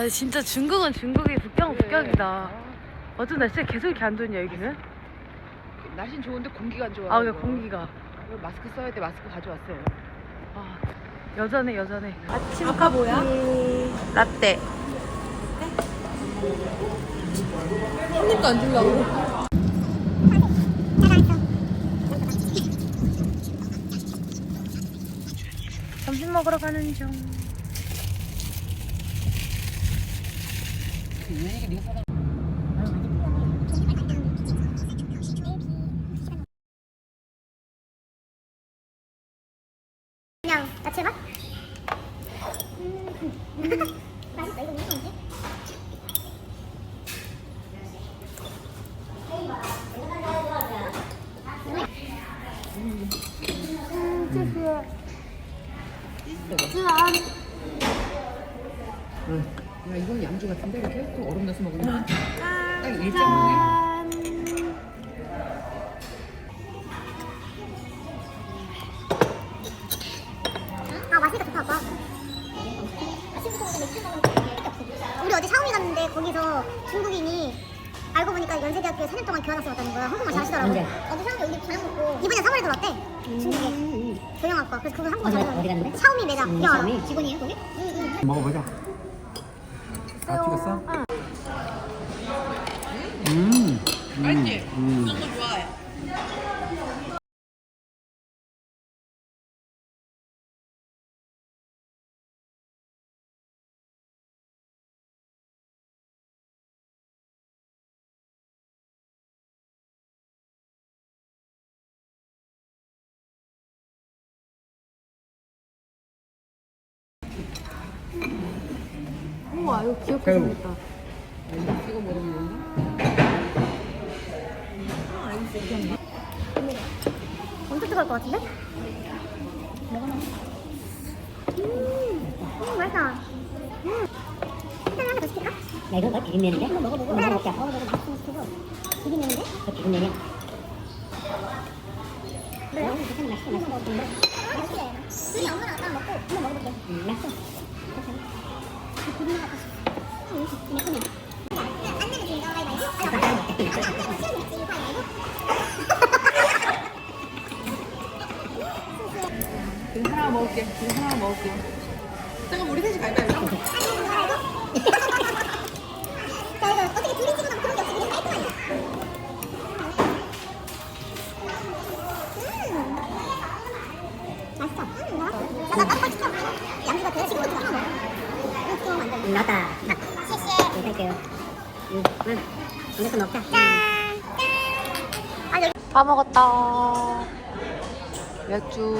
와 진짜 중국은 중국이 북경 북경이다. 어떤 날씨에 계속 이렇게 안 좋냐 여기는? 날씨는 좋은데 공기가 안 좋아. 아 여기 공기가. 마스크 써야 돼. 마스크 가져왔어요. 아 여전해 여전해. 아침 아까 뭐야? 라떼. 손님도 안 주려고. 점심 먹으러 가는 중. 그냥 야채맛? 맛있다 이거 무슨 건지? 야 이건 양주 같은데 이렇게 또 얼음 넣어서 먹으면 딱 일정하네. 아 맛있다 좋다 아빠 아침부터 먹고 맥주 먹으면 밖에 없어 우리 어제 샤오미 갔는데 거기서 중국인이 알고 보니까 연세대학교에 4년 동안 교환학생 왔다는 거야 한국말 잘하시더라고 언제? 어제 샤오미 여기 저녁 먹고 이번에 3월에 들어왔대 중국에 경영학과 그래서 그분 한국말 어디, 잘하더라고 어디 갔는데? 샤오미 매장 음. 샤오미? 직원이에요 거기? 응응 먹어보자. 다 찍었어? 음. 맛있지? 음. 너무 좋아해. 우와 이거 귀엽게. 생겼다. 찍어 먹으면 엄청 뜨거울 것 같은데? 음, 음 맛있다 음 일단 하나 더 시킬까? 야 이거 뭐 비빔면인데? 한번 먹어보고 네, 먹어볼게 먹어보고 맛있으면 시키고 비빔면인데? 이거 비빔면이야 그래요? 괜찮아 맛있어 맛있어 맛있게 둘이 엄마랑 아빠랑 먹고 한번 먹어볼게 음, 맛있어 지금 하나 먹을게. 지금 하나 먹을게. 잠깐 우리 셋이 갈까요? 음, 음. 먹자 아 여기 다 먹었다. 맥주.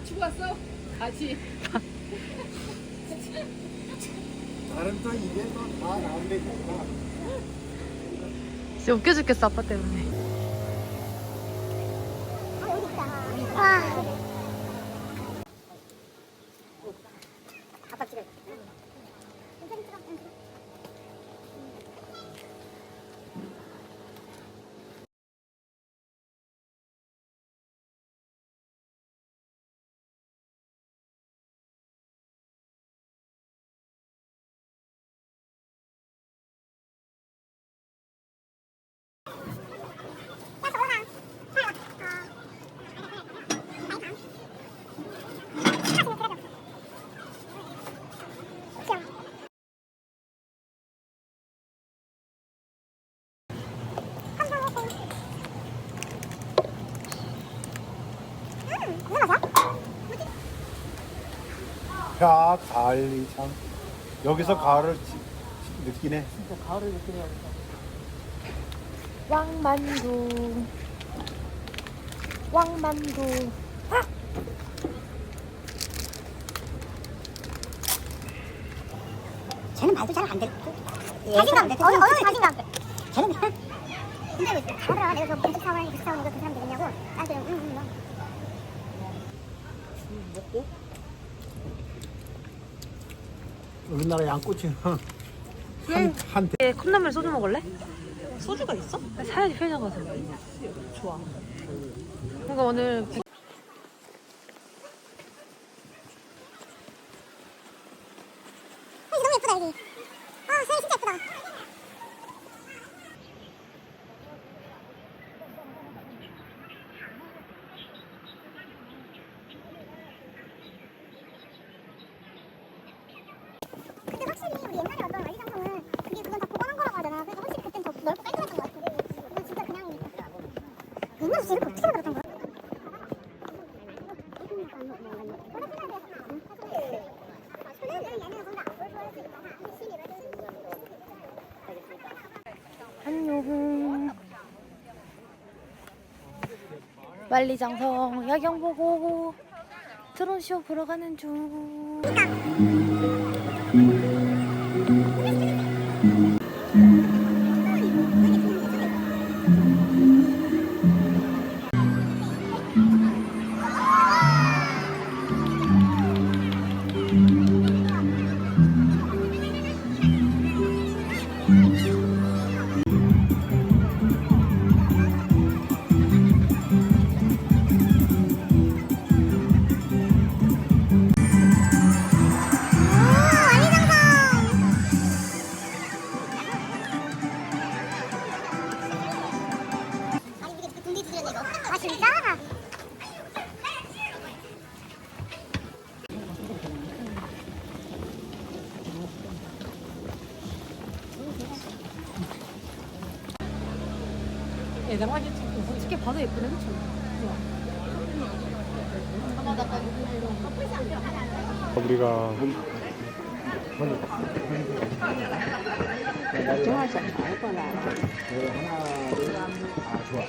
맞추고 왔어? 같이. 다른 또 이게 또다 나온다니까. 진짜 웃겨 죽겠어 아빠 때문에. 야, 가을이 참. 여기서 가을을 지- 지- 느끼네. 진짜 가을을 느끼네요. 왕만두. 왕만두. 쟤는 말도 잘안 돼. 자신감 어느 어느 자신감 쟤는 근데 왜 다들아 내가 저 공직 사원이 그 사원이가 그 사람 되겠냐고 나한테 응 응, 응. 우리나라 양꼬치 한, 한 대. 예, 컵라면 소주 먹을래? 소주가 있어? 사야지 편의점 가서. 좋아. 뭔가 오늘 백- 아, 너무 예쁘다 여기 아 세상 진짜 예쁘다 근데 확실히 우리 옛날에 어떤 만리장성은 그게 그건 다 보관한 거라고 하잖아 그래서 확실히 그땐 더 넓고 깔끔했던 것 같아 이건 진짜 그냥 옛날에 이렇게 어떻게 만들었던 거야? 안녕. 만리장성 야경 보고 드론쇼 보러 가는 중. 솔직히 봐도 예쁘네, 그쵸? 우리가 좋아하지 알 거라. 하나 둘아 좋아